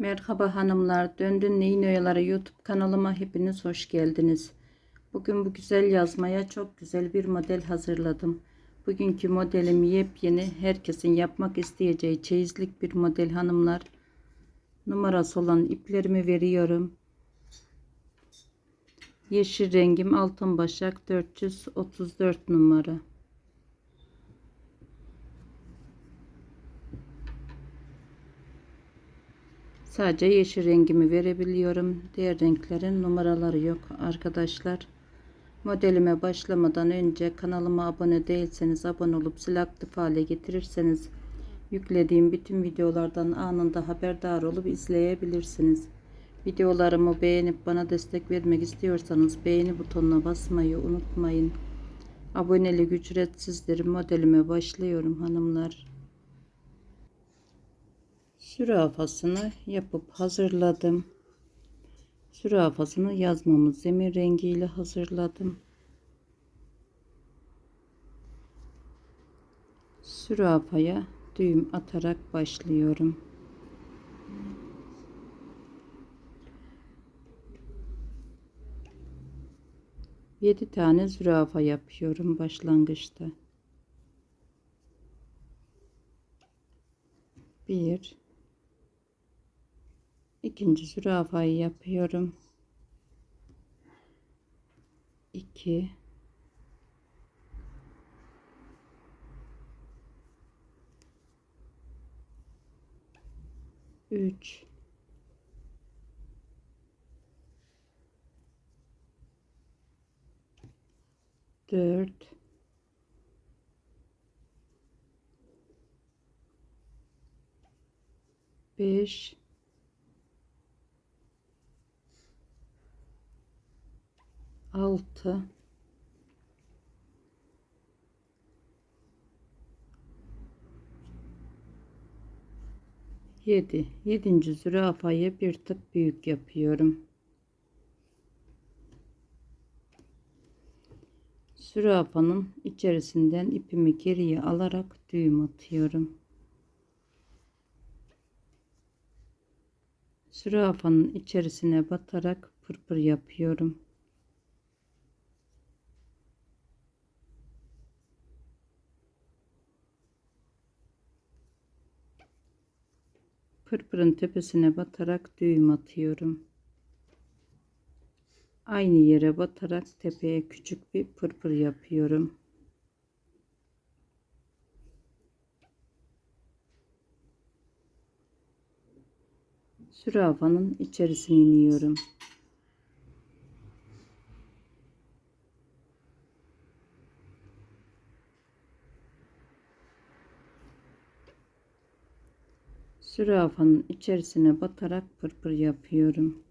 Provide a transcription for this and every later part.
Merhaba hanımlar, Döndün Neyin Oyaları YouTube kanalıma hepiniz hoş geldiniz. Bugün bu güzel yazmaya çok güzel bir model hazırladım. Bugünkü modelim yepyeni, herkesin yapmak isteyeceği çeyizlik bir model hanımlar. Numarası olan iplerimi veriyorum. Yeşil rengim altın başak 434 numara. Sadece yeşil rengimi verebiliyorum. Diğer renklerin numaraları yok arkadaşlar. Modelime başlamadan önce kanalıma abone değilseniz abone olup zil aktif hale getirirseniz yüklediğim bütün videolardan anında haberdar olup izleyebilirsiniz. Videolarımı beğenip bana destek vermek istiyorsanız beğeni butonuna basmayı unutmayın. Abonelik ücretsizdir. Modelime başlıyorum hanımlar zürafasını yapıp hazırladım. Zürafasını yazmamı zemin rengiyle hazırladım. Zürafaya düğüm atarak başlıyorum. Yedi tane zürafa yapıyorum başlangıçta. Bir, ikinci zürafayı yapıyorum. 2 3 4 5 6 7 yedinci zürafayı bir tık büyük yapıyorum. Zürafanın içerisinden ipimi geriye alarak düğüm atıyorum. Zürafanın içerisine batarak pırpır yapıyorum Pırpırın tepesine batarak düğüm atıyorum. Aynı yere batarak tepeye küçük bir pırpır yapıyorum. Zürafanın içerisine iniyorum. Zürafanın içerisine batarak pırpır yapıyorum.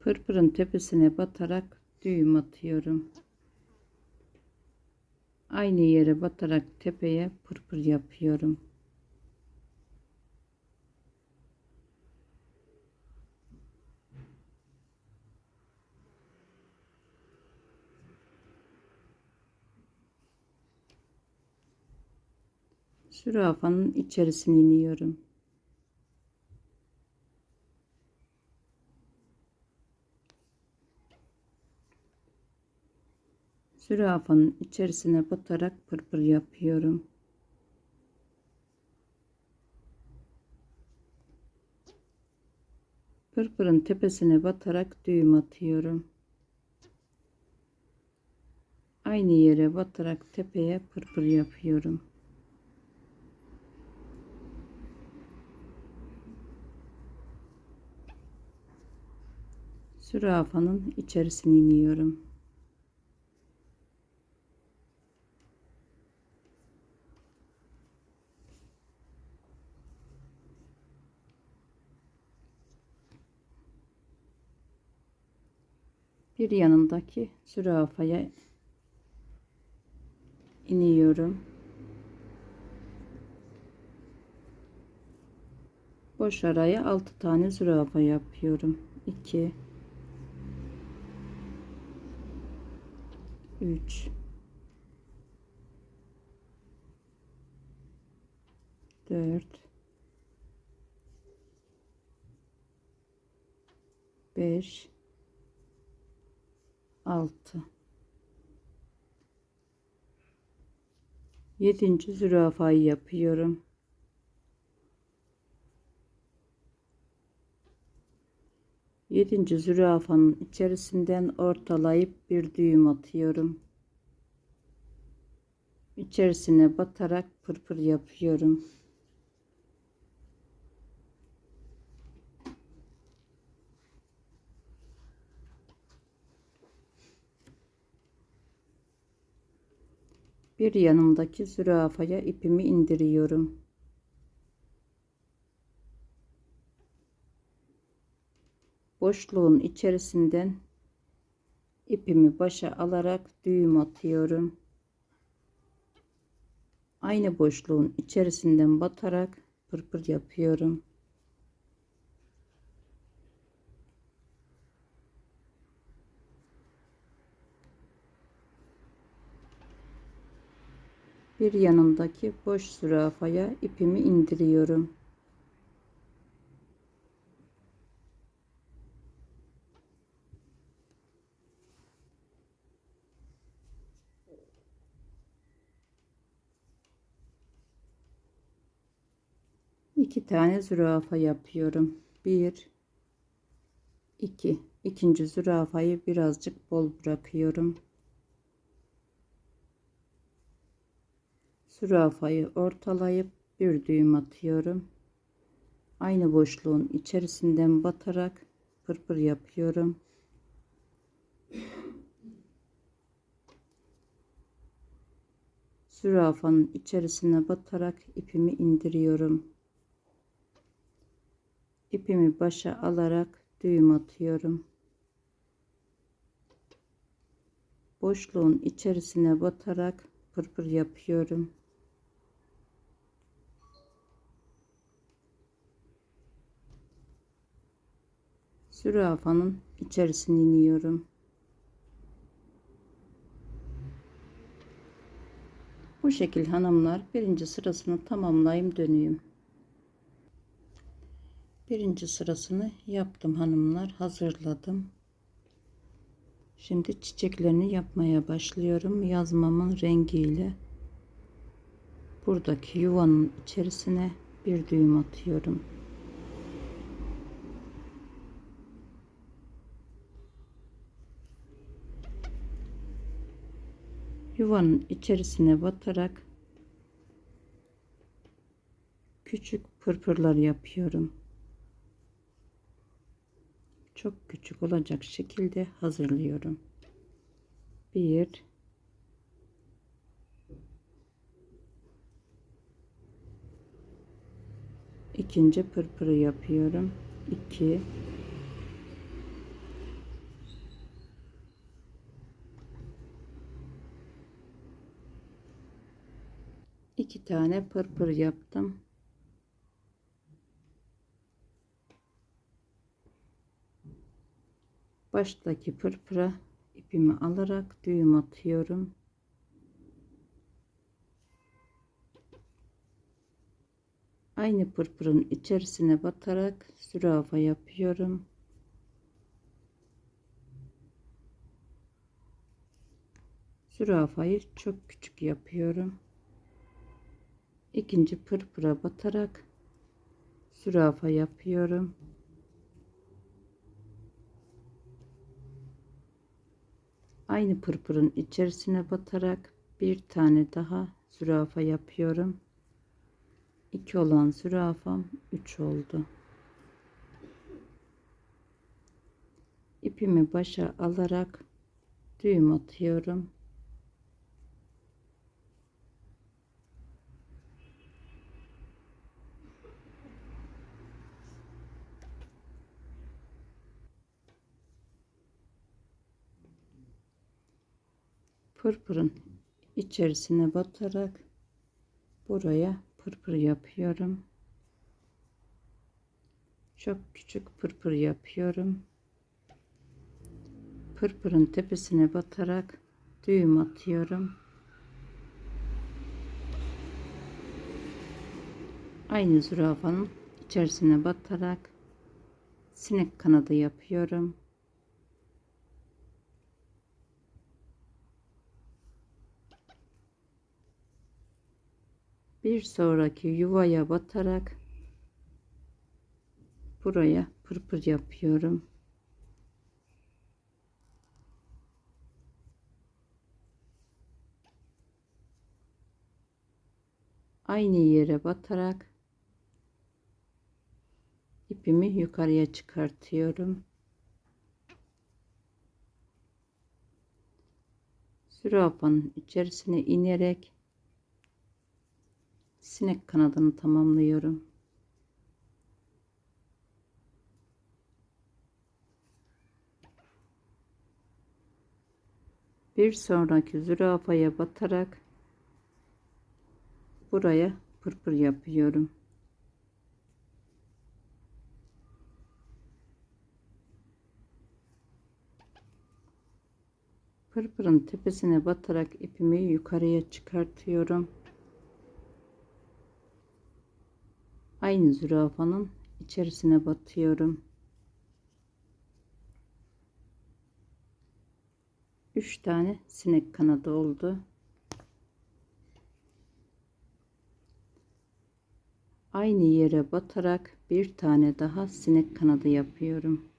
Pırpırın tepesine batarak düğüm atıyorum. Aynı yere batarak tepeye pırpır yapıyorum. Zürafanın içerisine iniyorum. Zürafanın içerisine batarak pırpır yapıyorum. Pırpırın tepesine batarak düğüm atıyorum. Aynı yere batarak tepeye pırpır yapıyorum. Zürafanın içerisine iniyorum. Bir yanındaki zürafaya iniyorum. Boş araya 6 tane zürafa yapıyorum. 2 3 4 5 6 7. zürafayı yapıyorum. Yedinci zürafanın içerisinden ortalayıp bir düğüm atıyorum. İçerisine batarak pırpır yapıyorum. Bir yanımdaki zürafaya ipimi indiriyorum. Boşluğun içerisinden ipimi başa alarak düğüm atıyorum. Aynı boşluğun içerisinden batarak pırpır yapıyorum. Bir yanındaki boş zürafaya ipimi indiriyorum. İki tane zürafa yapıyorum. Bir, iki. İkinci zürafayı birazcık bol bırakıyorum. Zürafayı ortalayıp bir düğüm atıyorum. Aynı boşluğun içerisinden batarak pırpır yapıyorum. Zürafanın içerisine batarak ipimi indiriyorum. İpimi başa alarak düğüm atıyorum. Boşluğun içerisine batarak pırpır yapıyorum. Zürafanın içerisine iniyorum. Bu şekil hanımlar birinci sırasını tamamlayayım dönüyorum. Birinci sırasını yaptım hanımlar hazırladım. Şimdi çiçeklerini yapmaya başlıyorum. Yazmamın rengiyle buradaki yuvanın içerisine bir düğüm atıyorum. Yuvanın içerisine batarak küçük pırpırlar yapıyorum. Çok küçük olacak şekilde hazırlıyorum. Bir ikinci pırpırı yapıyorum. 2 iki tane pırpır yaptım. Baştaki pırpıra ipimi alarak düğüm atıyorum. Aynı pırpırın içerisine batarak zürafa yapıyorum. Zürafayı çok küçük yapıyorum. İkinci pırpıra batarak zürafa yapıyorum. Aynı pırpırın içerisine batarak bir tane daha zürafa yapıyorum. 2 olan zürafam 3 oldu. İpimi başa alarak düğüm atıyorum. Pırpırın içerisine batarak buraya pırpır yapıyorum. Çok küçük pırpır yapıyorum. Pırpırın tepesine batarak düğüm atıyorum. Aynı zürafanın içerisine batarak sinek kanadı yapıyorum. Bir sonraki yuvaya batarak buraya pırpır yapıyorum. Aynı yere batarak ipimi yukarıya çıkartıyorum. Zürafanın içerisine inerek sinek kanadını tamamlıyorum. Bir sonraki zürafaya batarak buraya pırpır yapıyorum. Pırpırın tepesine batarak ipimi yukarıya çıkartıyorum. Aynı zürafanın içerisine batıyorum. 3 tane sinek kanadı oldu. Aynı yere batarak bir tane daha sinek kanadı yapıyorum.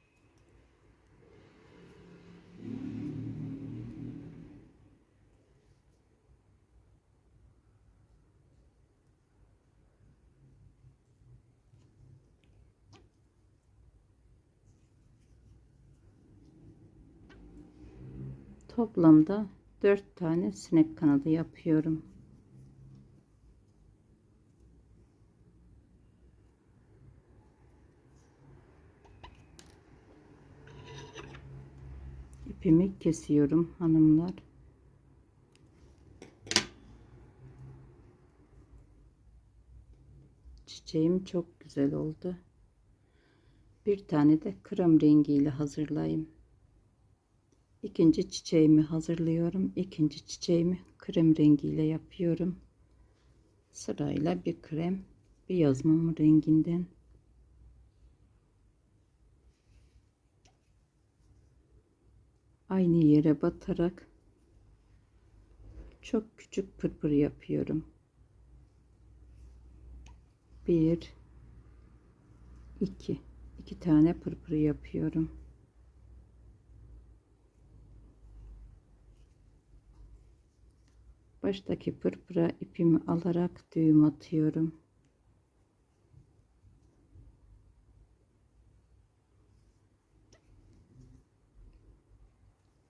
Toplamda 4 tane sinek kanadı yapıyorum. İpimi kesiyorum hanımlar. Çiçeğim çok güzel oldu. Bir tane de krem rengiyle hazırlayayım. İkinci çiçeğimi hazırlıyorum. İkinci çiçeğimi krem rengiyle yapıyorum. Sırayla bir krem, bir yazmam renginden. Aynı yere batarak çok küçük pırpır yapıyorum. Bir, iki, iki tane pırpır yapıyorum. Baştaki pırpıra ipimi alarak düğüm atıyorum.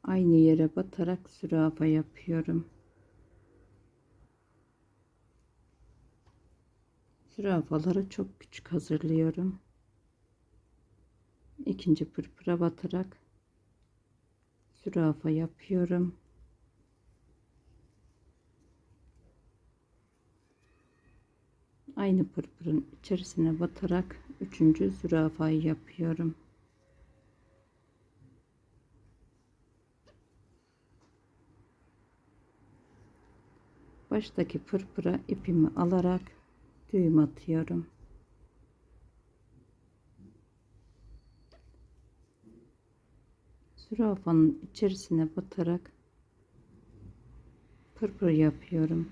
Aynı yere batarak zürafa yapıyorum. Zürafaları çok küçük hazırlıyorum. İkinci pırpıra batarak zürafa yapıyorum. Aynı pırpırın içerisine batarak üçüncü zürafayı yapıyorum. Baştaki pırpıra ipimi alarak düğüm atıyorum. Zürafanın içerisine batarak pırpır yapıyorum.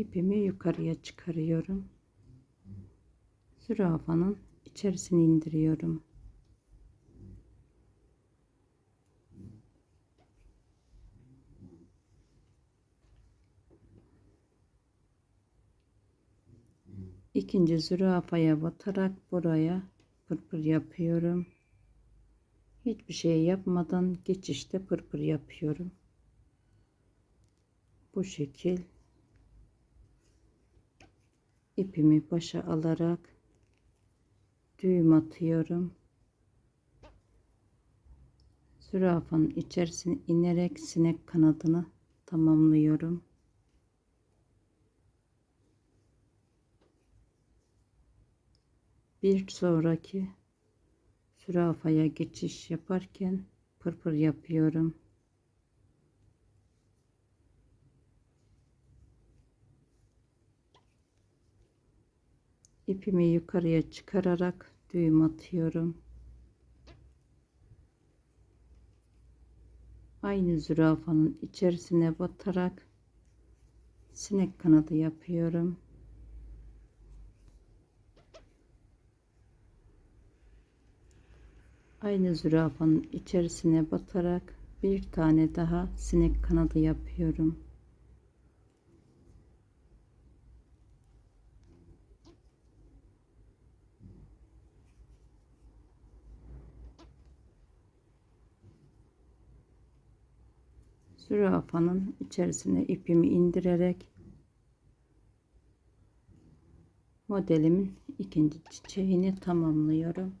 İpimi yukarıya çıkarıyorum. Zürafanın içerisine indiriyorum. İkinci zürafaya batarak buraya pırpır yapıyorum. Hiçbir şey yapmadan geçişte pırpır yapıyorum. Bu şekil ipimi başa alarak düğüm atıyorum. Zürafanın içerisine inerek sinek kanadını tamamlıyorum. Bir sonraki zürafaya geçiş yaparken pırpır yapıyorum. İpimi yukarıya çıkararak düğüm atıyorum. Aynı zürafanın içerisine batarak sinek kanadı yapıyorum. Aynı zürafanın içerisine batarak bir tane daha sinek kanadı yapıyorum. Zürafanın içerisine ipimi indirerek modelimin ikinci çiçeğini tamamlıyorum.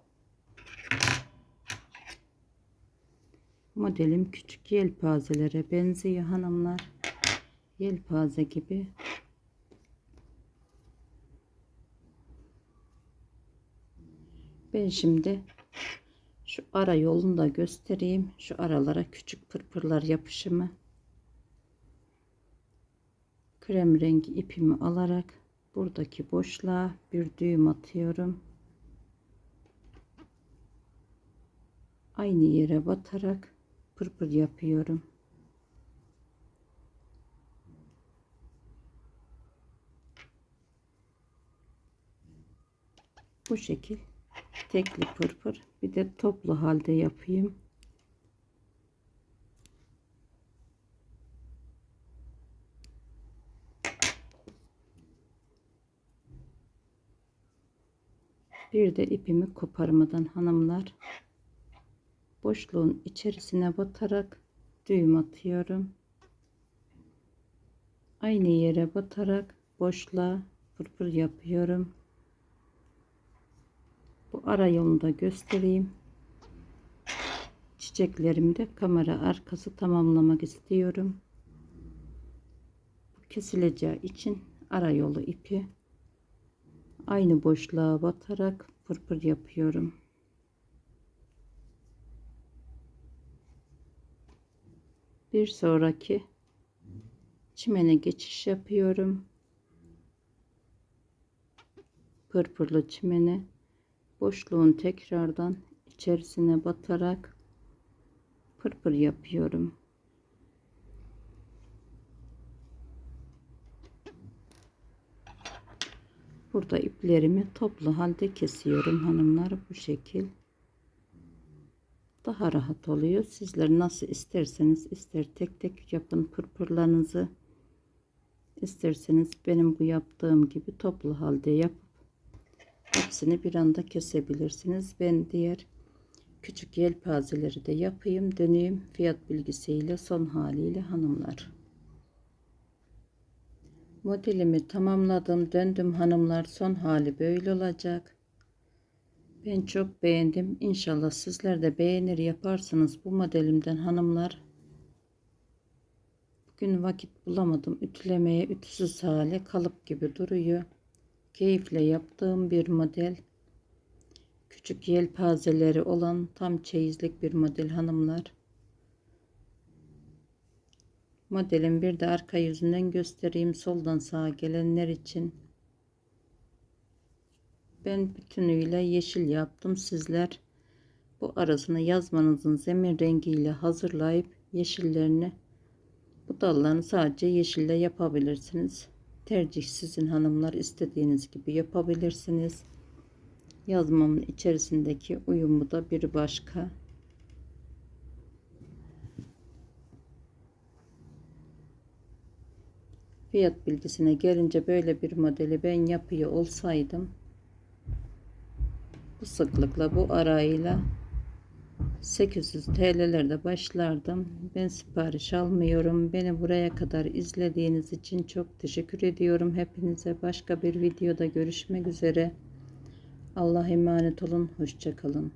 Modelim küçük yelpazelere benziyor hanımlar. Yelpaze gibi. Ben şimdi şu ara yolunu da göstereyim. Şu aralara küçük pırpırlar yapışımı. Krem rengi ipimi alarak buradaki boşluğa bir düğüm atıyorum. Aynı yere batarak pırpır yapıyorum. Bu şekil tekli pırpır bir de toplu halde yapayım. Bir de ipimi koparmadan hanımlar boşluğun içerisine batarak düğüm atıyorum. Aynı yere batarak boşluğa pırpır yapıyorum. Bu ara yolunu da göstereyim. Çiçeklerimi de kamera arkası tamamlamak istiyorum. Kesileceği için ara yolu ipi aynı boşluğa batarak pırpır yapıyorum. Bir sonraki çimene geçiş yapıyorum. Pırpırlı çimene boşluğun tekrardan içerisine batarak pırpır yapıyorum. Burada iplerimi toplu halde kesiyorum hanımlar bu şekil. Daha rahat oluyor. Sizler nasıl isterseniz ister tek tek yapın pırpırlarınızı. İsterseniz benim bu yaptığım gibi toplu halde yapıp hepsini bir anda kesebilirsiniz. Ben diğer küçük yelpazeleri de yapayım döneyim fiyat bilgisiyle son haliyle hanımlar. Modelimi tamamladım. Döndüm hanımlar. Son hali böyle olacak. Ben çok beğendim. İnşallah sizler de beğenir yaparsınız bu modelimden hanımlar. Bugün vakit bulamadım. Ütülemeye ütüsüz hali kalıp gibi duruyor. Keyifle yaptığım bir model. Küçük yelpazeleri olan tam çeyizlik bir model hanımlar. Modelin bir de arka yüzünden göstereyim soldan sağa gelenler için. Ben bütünüyle yeşil yaptım. Sizler bu arasını yazmanızın zemin rengiyle hazırlayıp yeşillerini bu dallarını sadece yeşille yapabilirsiniz. Tercih sizin hanımlar istediğiniz gibi yapabilirsiniz. Yazmamın içerisindeki uyumu da bir başka. Fiyat bilgisine gelince böyle bir modeli ben yapıyor olsaydım bu sıklıkla bu arayla 800 TL'lerde başlardım. Ben sipariş almıyorum. Beni buraya kadar izlediğiniz için çok teşekkür ediyorum. Hepinize başka bir videoda görüşmek üzere. Allah emanet olun. Hoşçakalın.